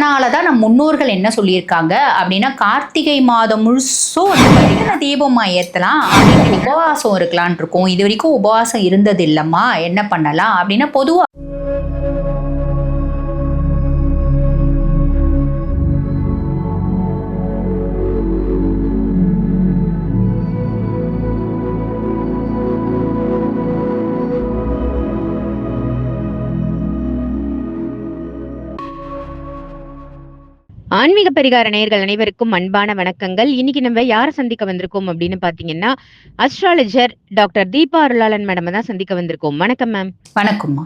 அதனால தான் நம் முன்னோர்கள் என்ன சொல்லியிருக்காங்க அப்படின்னா கார்த்திகை மாதம் முழுசும் வந்து பார்த்தீங்கன்னா தீபமா ஏற்றலாம் அப்படின்னு உபவாசம் இருக்கலான் இருக்கும். இது வரைக்கும் உபவாசம் இருந்தது இல்லைம்மா என்ன பண்ணலாம்? அப்படின்னா பொதுவாக ஆன்மீக பரிகார நேயர்கள் அனைவருக்கும் அன்பான வணக்கங்கள். இன்னைக்கு நம்ம யாரை சந்திக்க வந்திருக்கோம் அப்படின்னு பாத்தீங்கன்னா astrologer doctor Deepa Arulalan madam தான் சந்திக்க வந்திருக்கோம். வணக்கம் மேம் வணக்கம்மா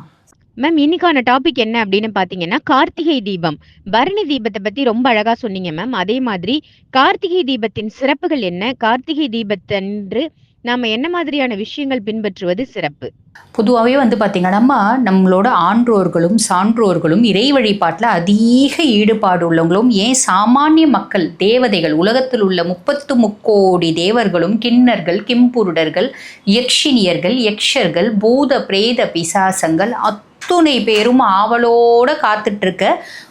மேம் இன்னைக்கான டாபிக் என்ன அப்படின்னு பாத்தீங்கன்னா கார்த்திகை தீபம். பரணி தீபத்தை பத்தி ரொம்ப அழகா சொன்னீங்க மேம் அதே மாதிரி கார்த்திகை தீபத்தின் சிறப்புகள் என்ன? கார்த்திகை தீபத்தன்று நாம என்ன மாதிரியான விஷயங்கள் பின்பற்றுவது சிறப்பு? பொதுவாகவே வந்து பார்த்தீங்கன்னா நம்மளோட ஆன்றோர்களும் சான்றோர்களும் இறை வழிபாட்டில் அதிக ஈடுபாடு உள்ளவங்களும் ஏன் சாமானிய மக்கள் தேவதைகள் உலகத்தில் உள்ள முப்பத்து முக்கோடி தேவர்களும் கிண்ணர்கள் கிம்புருடர்கள் யக்ஷினியர்கள் யக்ஷர்கள் பூத பிரேத பிசாசங்கள் அத்துணை பேரும் ஆவலோட காத்துட்டு இருக்க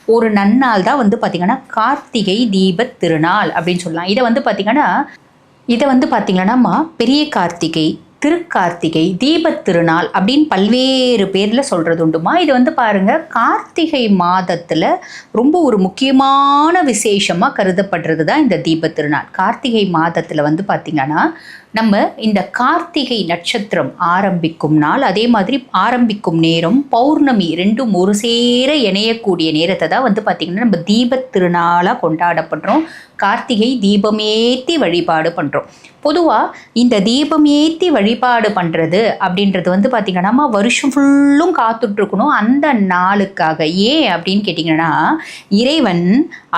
ஒரு நன்னாள் தான் வந்து பார்த்திங்கன்னா கார்த்திகை தீபத் திருநாள் அப்படின்னு சொல்லலாம். இதை வந்து பார்த்திங்கன்னா இதை வந்து பார்த்தீங்கன்னாம்மா பெரிய கார்த்திகை திருக்கார்த்திகை தீபத் திருநாள் அப்படின்னு பல்வேறு பேரில் சொல்கிறது உண்டுமா? இது வந்து பாருங்கள் கார்த்திகை மாதத்தில் ரொம்ப ஒரு முக்கியமான விசேஷமாக கருதப்படுறது தான் இந்த தீபத் திருநாள். கார்த்திகை மாதத்தில் வந்து பார்த்திங்கன்னா நம்ம இந்த கார்த்திகை நட்சத்திரம் ஆரம்பிக்கும் நாள் அதே மாதிரி ஆரம்பிக்கும் நேரம் பௌர்ணமி ரெண்டும் ஒரு சேர இணையக்கூடிய நேரத்தை தான் வந்து பார்த்திங்கன்னா நம்ம தீபத் திருநாளாக கொண்டாடப்படுறோம். கார்த்திகை தீபமேத்தி வழிபாடு பண்ணுறோம் பொதுவாக இந்த தீபம் ஏற்றி வழிபாடு பண்ணுறது அப்படின்றது வந்து பார்த்திங்கன்னா வருஷம் ஃபுல்லும் காத்துட்ருக்கணும். அந்த நாளுக்காக. ஏன் அப்படின்னு கேட்டிங்கன்னா இறைவன்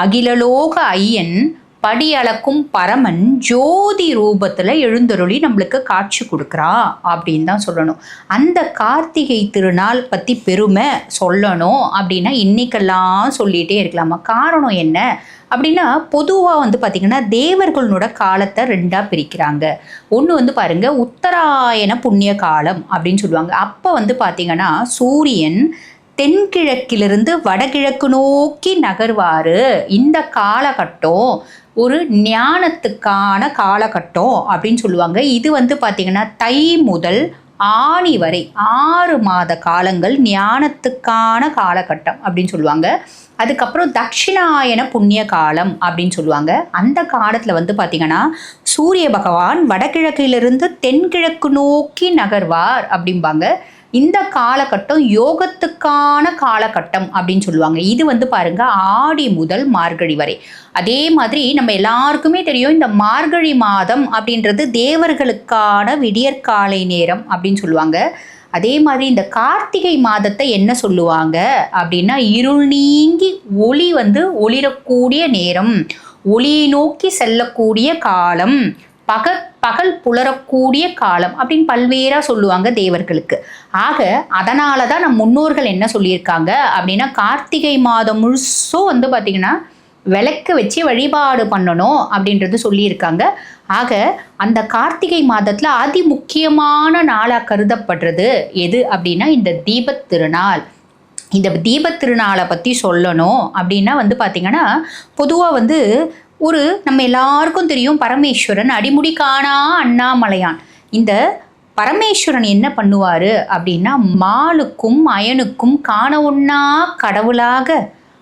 அகிலலோக ஐயன் படி அளக்கும் பரமன் ஜோதி ரூபத்தில் எழுந்தருளி நம்மளுக்கு காட்சி கொடுக்குறா அப்படின்னு தான் சொல்லணும். அந்த கார்த்திகை திருநாள் பற்றி பெருமை சொல்லணும் அப்படின்னா இன்னைக்கெல்லாம் சொல்லிகிட்டே இருக்கலாமா? காரணம் என்ன? அப்படின்னா பொதுவாக வந்து பார்த்திங்கன்னா தேவர்களோட காலத்தை ரெண்டாக பிரிக்கிறாங்க. ஒன்று வந்து பாருங்கள் உத்தராயண புண்ணிய காலம் அப்படின்னு சொல்லுவாங்க. அப்போ வந்து பார்த்திங்கன்னா சூரியன் தென்கிழக்கிலிருந்து வடகிழக்கு நோக்கி நகர்வார் இந்த காலகட்டம் ஒரு ஞானத்துக்கான காலகட்டம் அப்படின்னு சொல்லுவாங்க. இது வந்து பார்த்திங்கன்னா தை முதல் ஆணி வரை ஆறு மாத காலங்கள் ஞானத்துக்கான காலகட்டம் அப்படின்னு சொல்லுவாங்க. அதுக்கப்புறம் தட்சிணாயன புண்ணிய காலம் அப்படின்னு சொல்லுவாங்க. அந்த காலத்தில் வந்து பார்த்திங்கன்னா சூரிய பகவான் வடகிழக்கிலிருந்து தென்கிழக்கு நோக்கி நகர்வார் அப்படிம்பாங்க. இந்த காலகட்டம் யோகத்துக்கான காலகட்டம் அப்படின்னு சொல்லுவாங்க. இது வந்து பாருங்க ஆடி முதல் மார்கழி வரை. அதே மாதிரி நம்ம எல்லாருக்குமே தெரியும் இந்த மார்கழி மாதம் அப்படின்றது தேவர்களுக்கான விடியற்காலை நேரம் அப்படின்னு சொல்லுவாங்க. அதே மாதிரி இந்த கார்த்திகை மாதத்தை என்ன சொல்லுவாங்க அப்படின்னா இருள் நீங்கி ஒளி வந்து ஒளிரக்கூடிய நேரம். ஒளியை நோக்கி செல்லக்கூடிய காலம். பக பகல் புலரக்கூடிய காலம் அப்படின்னு பல்வேறாக சொல்லுவாங்க தேவர்களுக்கு. ஆக அதனால தான் நம் முன்னோர்கள் என்ன சொல்லியிருக்காங்க அப்படின்னா கார்த்திகை மாதம் முழுசும் வந்து பார்த்திங்கன்னா விளக்கு வச்சு வழிபாடு பண்ணணும் அப்படின்றது சொல்லியிருக்காங்க. ஆக அந்த கார்த்திகை மாதத்தில் அதி முக்கியமான நாளாக கருதப்படுறது எது அப்படின்னா இந்த தீபத் திருநாள். இந்த தீபத் திருநாளை பற்றி சொல்லணும் அப்படின்னா வந்து பார்த்திங்கன்னா பொதுவாக வந்து ஒரு நம்ம எல்லாருக்கும் தெரியும் பரமேஸ்வரன் அடிமுடி காணா அண்ணாமலையான். இந்த பரமேஸ்வரன் என்ன பண்ணுவார் அப்படின்னா மாலுக்கும் அயனுக்கும் காண ஒன்னா கடவுளாக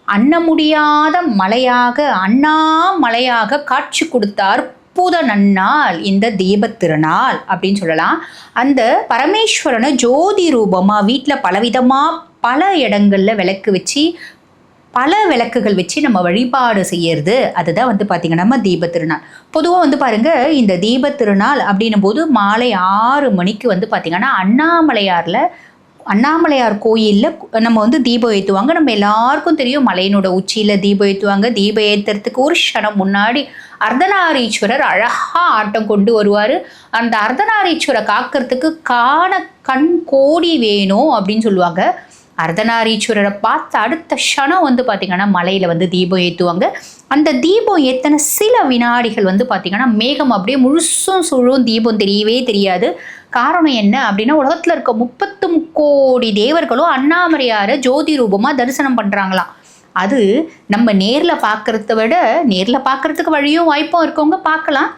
அண்ண முடியாத மலையாக அண்ணாமலையாக காட்சி கொடுத்தார் அற்புத நன்னாள் இந்த தீபத்திருநாள் அப்படின்னு சொல்லலாம். அந்த பரமேஸ்வரனை ஜோதி ரூபமாக வீட்டில் பலவிதமாக பல இடங்களில் விளக்கு வச்சு பல விளக்குகள் வச்சு நம்ம வழிபாடு செய்யறது. அதுதான் வந்து பார்த்திங்கன்னா நம்ம திருநாள் பொதுவாக வந்து பாருங்கள் இந்த தீப திருநாள் அப்படின்னும் போது மாலை ஆறு மணிக்கு வந்து பார்த்திங்கன்னா அண்ணாமலையாரில் அண்ணாமலையார் கோயிலில் நம்ம வந்து தீபம் ஏற்றுவாங்க நம்ம எல்லாருக்கும் தெரியும் மலையினோட உச்சியில் தீபம் ஏற்றுவாங்க தீபம் ஏற்றுறதுக்கு ஒரு க்ஷணம் முன்னாடி அர்த்தநாரீஸ்வரர் அழகாக ஆட்டம் கொண்டு வருவார். அந்த அர்த்தநாரீஸ்வரை காக்கிறதுக்கு காண கண் கோடி வேணும் அப்படின்னு சொல்லுவாங்க. அர்த்தநாரீஸ்வரரை பார்த்து அடுத்த க்ஷணம் வந்து பார்த்திங்கன்னா மலையில் வந்து தீபம் ஏற்றுவாங்க அந்த தீபம் ஏற்றின சில வினாடிகள் வந்து பார்த்திங்கன்னா மேகம் அப்படியே முழுசும் சுழும் தீபம் தெரியவே தெரியாது. காரணம் என்ன அப்படின்னா உலகத்தில் இருக்க முப்பத்து கோடி தேவர்களும் அண்ணாமலையாரை ஜோதி ரூபமாக தரிசனம் பண்ணுறாங்களாம் அது நம்ம நேரில் பார்க்குறத விட நேரில் பார்க்கறதுக்கு வழியும் வாய்ப்பும் இருக்கவங்க பார்க்கலாம்.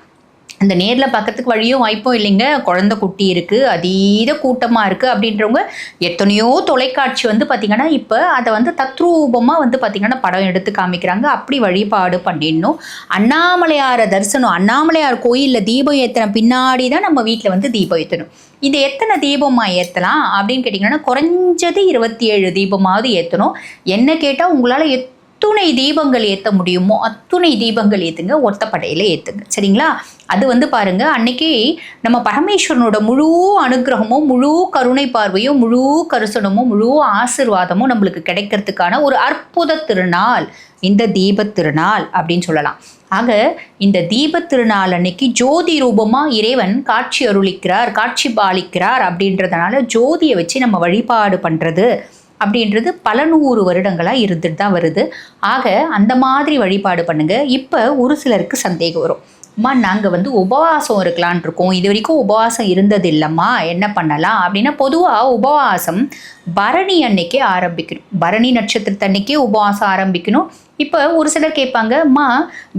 அந்த நேரில் பார்க்கறதுக்கு வழியும் வாய்ப்பும் இல்லைங்க. குழந்தை குட்டி இருக்குது அதீத கூட்டமாக இருக்குது அப்படின்றவங்க எத்தனையோ தொலைக்காட்சி வந்து பார்த்திங்கன்னா இப்போ அதை வந்து தத்ரூபமாக வந்து பார்த்திங்கன்னா படம் எடுத்து காமிக்கிறாங்க. அப்படி வழிபாடு பண்ணிடணும். அண்ணாமலையாரை தரிசனம் அண்ணாமலையார் கோயிலில் தீபம் ஏற்றின பின்னாடி தான் நம்ம வீட்டில் வந்து தீபம் ஏற்றணும் இது எத்தனை தீபமாக ஏற்றலாம் அப்படின்னு கேட்டிங்கன்னா குறைஞ்சது இருபத்தி ஏழு தீபமாவது ஏற்றணும் என்ன கேட்டால் உங்களால் எத்துணை தீபங்கள் ஏற்ற முடியுமோ அத்துணை தீபங்கள் ஏற்றுங்க ஒத்தப்படையில் ஏற்றுங்க சரிங்களா? அது வந்து பாருங்க அன்னைக்கு நம்ம பரமேஸ்வரனோட முழு அனுகிரகமும் முழு கருணை பார்வையும் முழு கருசனமும் முழு ஆசிர்வாதமும் நம்மளுக்கு கிடைக்கிறதுக்கான ஒரு அற்புத திருநாள் இந்த தீப திருநாள் அப்படின்னு சொல்லலாம். ஆக இந்த தீபத் திருநாள் அன்னைக்கு ஜோதி ரூபமாக இறைவன் காட்சி அருளிக்கிறார் காட்சி பாலிக்கிறார் அப்படின்றதுனால ஜோதியை வச்சு நம்ம வழிபாடு பண்ணுறது அப்படின்றது பல நூறு வருடங்களாக இருந்துட்டு தான் வருது. ஆக அந்த மாதிரி வழிபாடு பண்ணுங்கள் இப்போ ஒரு சிலருக்கு சந்தேகம் வரும். அம்மா நாங்கள் வந்து உபவாசம் இருக்கலான் இருக்கோம். இது வரைக்கும் உபவாசம் இருந்தது இல்லைம்மா. என்ன பண்ணலாம்? அப்படின்னா பொதுவாக உபவாசம் பரணி அன்னைக்கே ஆரம்பிக்கணும். பரணி நட்சத்திரத்து அன்னைக்கே உபவாசம் ஆரம்பிக்கணும். இப்போ ஒரு சிலர் கேட்பாங்க அம்மா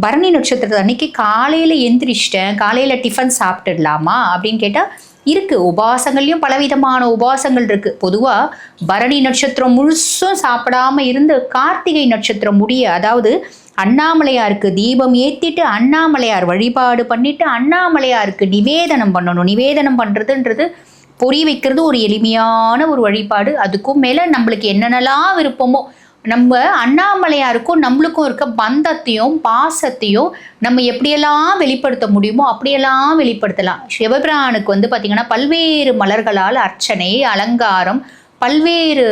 பரணி நட்சத்திரத்து அன்னைக்கு காலையில் எந்திரிச்சிட்டேன். காலையில் டிஃபன் சாப்பிட்டுடலாமா? அப்படின்னு கேட்டால் இருக்குது உபவாசங்கள்லையும் பலவிதமான உபவாசங்கள் இருக்குது பொதுவாக பரணி நட்சத்திரம் முழுசும் சாப்பிடாம இருந்து கார்த்திகை நட்சத்திரம் முடிய அதாவது அண்ணாமலையாருக்கு தீபம் ஏற்றிட்டு அண்ணாமலையார் வழிபாடு பண்ணிட்டு அண்ணாமலையாருக்கு நிவேதனம் பண்ணணும். நிவேதனம் பண்ணுறதுன்றது பொறி வைக்கிறது ஒரு எளிமையான ஒரு வழிபாடு. அதுக்கும் மேலே நம்மளுக்கு என்னென்னலாம் விருப்பமோ நம்ம அண்ணாமலையாருக்கும் நம்மளுக்கும் இருக்க பந்தத்தையும் பாசத்தையும் நம்ம எப்படியெல்லாம் வெளிப்படுத்த முடியுமோ அப்படியெல்லாம் வெளிப்படுத்தலாம். சிவபிரானுக்கு வந்து பார்த்திங்கன்னா பல்வேறு மலர்களால் அர்ச்சனை அலங்காரம் பல்வேறு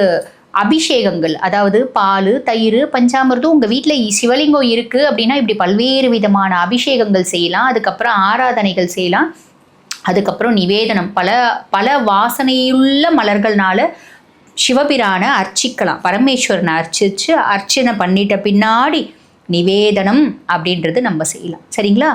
அபிஷேகங்கள். அதாவது பால் தயிர் பஞ்சாமிர்தம் உங்கள் வீட்டில் சிவலிங்கம் இருக்குது அப்படின்னா இப்படி பல்வேறு விதமான அபிஷேகங்கள் செய்யலாம். அதுக்கப்புறம் ஆராதனைகள் செய்யலாம். அதுக்கப்புறம் நிவேதனம். பல பல வாசனையுள்ள மலர்கள்னால சிவபிரானை அர்ச்சிக்கலாம். பரமேஸ்வரனை அர்ச்சிச்சு அர்ச்சனை பண்ணிட்ட பின்னாடி நிவேதனம் அப்படின்றது நம்ம செய்யலாம். சரிங்களா?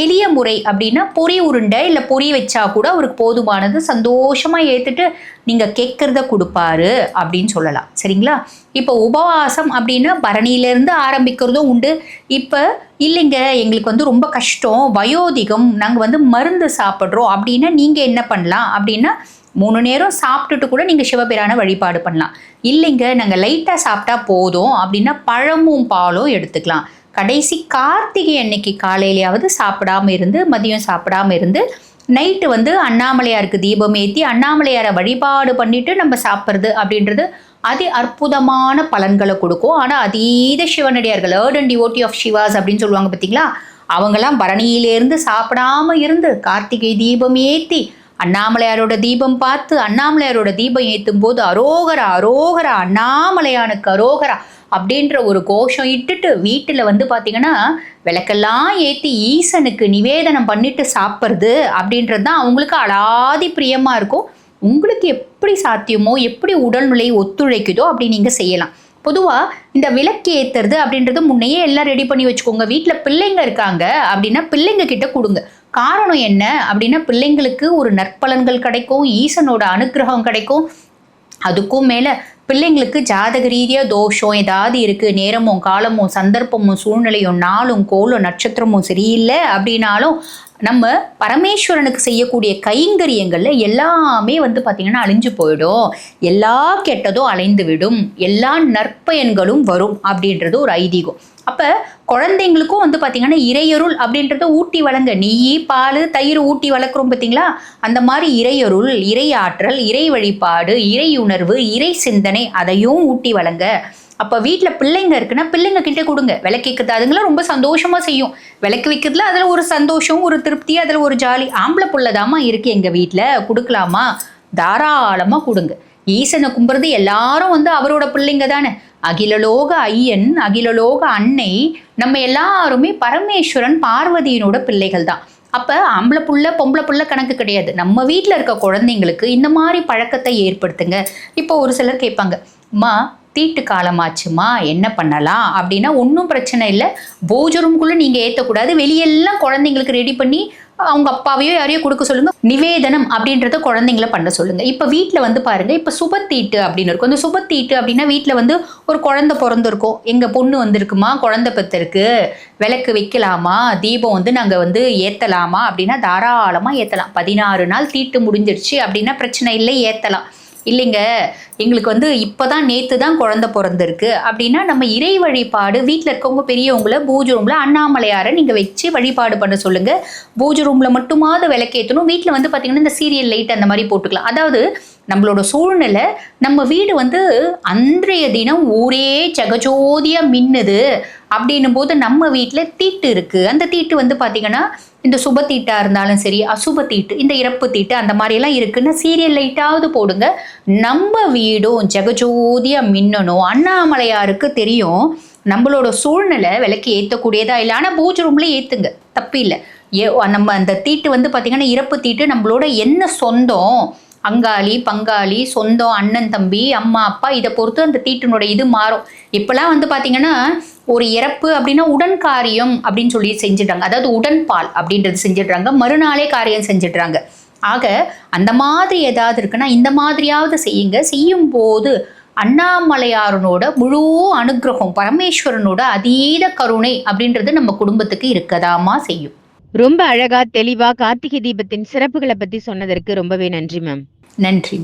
எளிய முறை அப்படின்னா பொறி உருண்டை இல்லை பொறி வச்சா கூட அவருக்கு போதுமானது சந்தோஷமாக ஏற்றுட்டு நீங்கள் கேட்குறத கொடுப்பாரு அப்படின்னு சொல்லலாம். சரிங்களா? இப்போ உபவாசம் அப்படின்னா பரணியிலேருந்து ஆரம்பிக்கிறதும் உண்டு. இப்போ இல்லைங்க எங்களுக்கு வந்து ரொம்ப கஷ்டம் வயோதிகம் நாங்கள் வந்து மருந்து சாப்பிட்றோம் அப்படின்னா நீங்கள் என்ன பண்ணலாம் அப்படின்னா மூணு நேரம் சாப்பிட்டுட்டு கூட நீங்கள் சிவபிரான வழிபாடு பண்ணலாம். இல்லைங்க நாங்கள் லைட்டாக சாப்பிட்டா போதும் அப்படின்னா பழமும் பாலும் எடுத்துக்கலாம். கடைசி கார்த்திகை அன்னைக்கு காலையிலையாவது சாப்பிடாம இருந்து மதியம் சாப்பிடாம இருந்து நைட்டு வந்து அண்ணாமலையாருக்கு தீபம் ஏற்றி அண்ணாமலையாரை வழிபாடு பண்ணிட்டு நம்ம சாப்பிட்றது அப்படின்றது அதி அற்புதமான பலன்களை கொடுக்கும். ஆனால் அதீத சிவனடியார்கள் ardent and devotee of Shiva's அப்படின்னு சொல்லுவாங்க பார்த்தீங்களா அவங்கெல்லாம் பரணியிலேருந்து சாப்பிடாம இருந்து கார்த்திகை தீபம் ஏற்றி அண்ணாமலையாரோட தீபம் பார்த்து அண்ணாமலையாரோட தீபம் ஏற்றும் போது அரோகரா அரோகரா அண்ணாமலையானுக்கு அரோகரா அப்படின்ற ஒரு கோஷம் இட்டுட்டு வீட்டில் வந்து பார்த்தீங்கன்னா விளக்கெல்லாம் ஏற்றி ஈசனுக்கு நிவேதனம் பண்ணிட்டு சாப்பிட்றது அப்படின்றது தான் அவங்களுக்கு அலாதி பிரியமாக இருக்கும். உங்களுக்கு எப்படி சாத்தியமோ எப்படி உடல்நிலை ஒத்துழைக்குதோ அப்படி நீங்கள் செய்யலாம். பொதுவாக இந்த விளக்கு ஏற்றுறது அப்படின்றது முன்னையே எல்லாம் ரெடி பண்ணி வச்சுக்கோங்க. வீட்டில் பிள்ளைங்க இருக்காங்க அப்படின்னா பிள்ளைங்க கிட்ட கொடுங்க. காரணம் என்ன அப்படின்னா பிள்ளைங்களுக்கு ஒரு நற்பலன்கள் கிடைக்கும் ஈசனோட அனுக்கிரகம் கிடைக்கும். அதுக்கும் மேலே பிள்ளைங்களுக்கு ஜாதக ரீதியாக தோஷம் ஏதாவது இருக்குது நேரமும் காலமும் சந்தர்ப்பமும் சூழ்நிலையும் நாளும் கோலும் நட்சத்திரமும் சரியில்லை அப்படின்னாலும் நம்ம பரமேஸ்வரனுக்கு செய்யக்கூடிய கைங்கரியங்களில் எல்லாமே வந்து பார்த்திங்கன்னா அழிஞ்சு போயிடும். எல்லா கெட்டதும் அலைந்து விடும். எல்லா நற்பயன்களும் வரும் அப்படின்றது ஒரு ஐதீகம். அப்போ குழந்தைங்களுக்கும் வந்து பார்த்திங்கன்னா இறையருள் அப்படின்றத ஊட்டி வழங்க. நெய் பால் தயிர் ஊட்டி வளர்க்குறோம் பார்த்தீங்களா அந்த மாதிரி இறையருள் இறை ஆற்றல் இறை வழிபாடு இறை உணர்வு இறை சிந்தனை அதையும் ஊட்டி வழங்க. அப்போ வீட்டில் பிள்ளைங்க இருக்குன்னா பிள்ளைங்க கிட்டே கொடுங்க. விளக்கேற்கிறது அதுங்களாம் ரொம்ப சந்தோஷமாக செய்யும். விளக்கு வைக்கிறதுல அதில் ஒரு சந்தோஷம் ஒரு திருப்தி அதில் ஒரு ஜாலி. ஆம்பளை புள்ளதாமா இருக்குது எங்கள் வீட்டில் கொடுக்கலாமா? தாராளமாக கொடுங்க. ஈசனை கும்புறது எல்லாரும் வந்து அவரோட பிள்ளைங்க தானே. அகிலலோக ஐயன் அகிலலோக அன்னை நம்ம எல்லாருமே பரமேஸ்வரன் பார்வதியினோட பிள்ளைகள் தான். அப்போ ஆம்பளை புள்ள பொம்பளை புள்ள கணக்கு கிடையாது. நம்ம வீட்டில் இருக்க குழந்தைங்களுக்கு இந்த மாதிரி பழக்கத்தை ஏற்படுத்துங்க. இப்போ ஒரு சிலர் கேட்பாங்க அம்மா தீட்டு காலமாச்சுமா? என்ன பண்ணலாம்? அப்படின்னா ஒன்றும் பிரச்சனை இல்லை. பூஜை ரூம்குள்ளே நீங்கள் ஏற்றக்கூடாது வெளியெல்லாம் குழந்தைங்களுக்கு ரெடி பண்ணி அவங்க அப்பாவையோ யாரையோ கொடுக்க சொல்லுங்க. நிவேதனம் அப்படின்றத குழந்தைங்கள பண்ண சொல்லுங்க. இப்போ வீட்டில் வந்து பாருங்க இப்போ சுபத்தீட்டு அப்படின்னு இருக்கும். அந்த சுபத்தீட்டு அப்படின்னா வீட்டில் வந்து ஒரு குழந்தை பிறந்திருக்கும். எங்க பொண்ணு வந்திருக்குமா? குழந்தை பெற்றிருக்கு விளக்கு வைக்கலாமா? தீபம் வந்து நாங்கள் வந்து ஏற்றலாமா அப்படின்னா தாராளமாக ஏற்றலாம் பதினாறு நாள் தீட்டு முடிஞ்சிருச்சு அப்படின்னா பிரச்சனை இல்லை ஏற்றலாம் இல்லைங்க எங்களுக்கு வந்து இப்போதான் நேற்று தான் குழந்த பிறந்திருக்கு. அப்படின்னா நம்ம இறை வழிபாடு வீட்டில் இருக்கவங்க பெரியவங்கள பூஜை ரூமில் அண்ணாமலையாரை நீங்கள் வச்சு வழிபாடு பண்ண சொல்லுங்கள் பூஜை ரூமில் மட்டுமாவது விளக்கேற்றணும் வீட்டில் வந்து பார்த்தீங்கன்னா இந்த சீரியல் லைட் அந்த மாதிரி போட்டுக்கலாம். அதாவது நம்மளோட சூழ்நிலை நம்ம வீடு வந்து அன்றைய தினம் ஊரே ஜெகஜோதியாக மின்னுது. அப்படின்னும் போது நம்ம வீட்டில் தீட்டு இருக்குது அந்த தீட்டு வந்து பார்த்திங்கன்னா இந்த சுப தீட்டாக இருந்தாலும் சரி அசுப தீட்டு இந்த இறப்பு தீட்டு அந்த மாதிரியெல்லாம் இருக்குன்னா சீரியல் லைட்டாவது போடுங்க. நம்ம வீடும் ஜெகஜோதியாக மின்னணும் அண்ணாமலையாருக்கு தெரியும். நம்மளோட சூழ்நிலை விலைக்கு ஏற்றக்கூடியதா இல்லை ஆனால் பூஜை ரூம்ல ஏற்றுங்க தப்பு இல்லை. ஏ நம்ம அந்த தீட்டு வந்து பார்த்திங்கன்னா இறப்பு தீட்டு நம்மளோட என்ன சொந்தம்? அங்காளி பங்காளி சொந்தம் அண்ணன் தம்பி அம்மா அப்பா இதை பொறுத்து அந்த தீட்டினுடைய இது மாறும். இப்போலாம் வந்து பார்த்திங்கன்னா ஒரு இறப்பு அப்படின்னா உடன் காரியம் அப்படின்னு சொல்லி செஞ்சிடுறாங்க. அதாவது உடன்பால் அப்படின்றது செஞ்சிடுறாங்க. மறுநாளே காரியம் செஞ்சிடுறாங்க. ஆக அந்த மாதிரி ஏதாவது இருக்குன்னா இந்த மாதிரியாவது செய்யுங்க. செய்யும் போது அண்ணாமலையாரனோட முழு அனுக்கிரகம் பரமேஸ்வரனோட அதீத கருணை அப்படின்றது நம்ம குடும்பத்துக்கு இருக்கதாமா செய்யும். ரொம்ப அழகா தெளிவா கார்த்திகை தீபத்தின் சிறப்புகளை பத்தி சொன்னதற்கு ரொம்பவே நன்றி மேம் நன்றி.